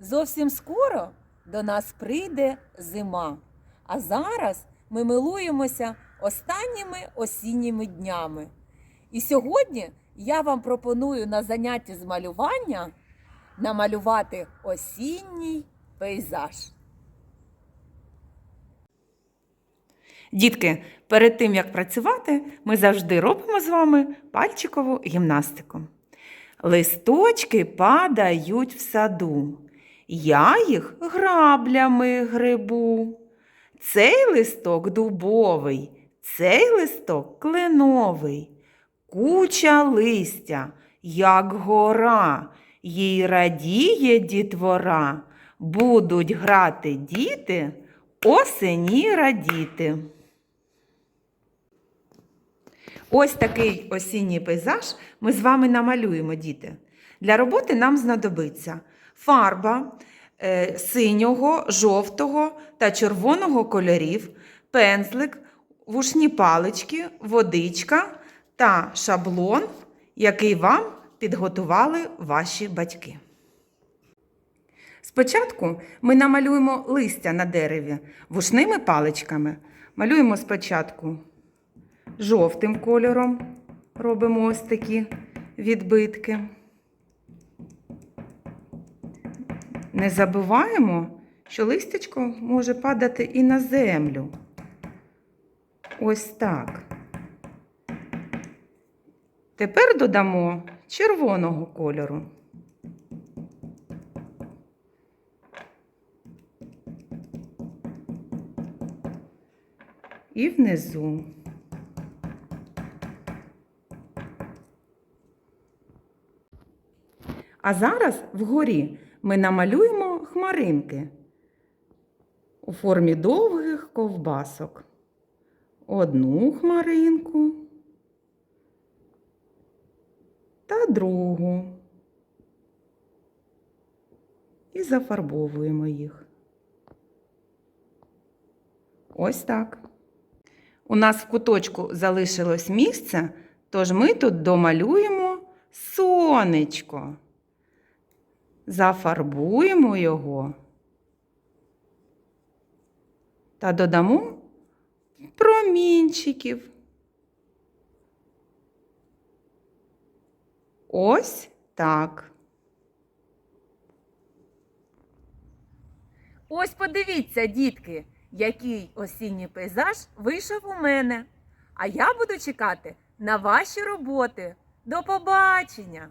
Зовсім скоро до нас прийде зима. А зараз ми милуємося останніми осінніми днями. І сьогодні я вам пропоную на занятті з малювання намалювати осінній пейзаж. Дітки, перед тим як працювати, ми завжди робимо з вами пальчикову гімнастику. Листочки падають в саду. Я їх граблями грибу. Цей листок дубовий, цей листок кленовий. Куча листя, як гора, їй радіє дітвора. Будуть грати діти, осені радіти. Ось такий осінній пейзаж ми з вами намалюємо, діти. Для роботи нам знадобиться фарба е, синього, жовтого та червоного кольорів, пензлик, вушні палички, водичка та шаблон, який вам підготували ваші батьки. Спочатку ми намалюємо листя на дереві вушними паличками. Малюємо спочатку жовтим кольором, робимо ось такі відбитки. Не забуваємо, що листячко може падати і на землю. Ось так. Тепер додамо червоного кольору. І внизу. А зараз вгорі ми намалюємо хмаринки у формі довгих ковбасок. Одну хмаринку та другу. І зафарбовуємо їх. Ось так. У нас в куточку залишилось місце, тож ми тут домалюємо сонечко. Зафарбуємо його та додамо промінчиків. Ось так. Ось подивіться, дітки, який осінній пейзаж вийшов у мене. А я буду чекати на ваші роботи. До побачення!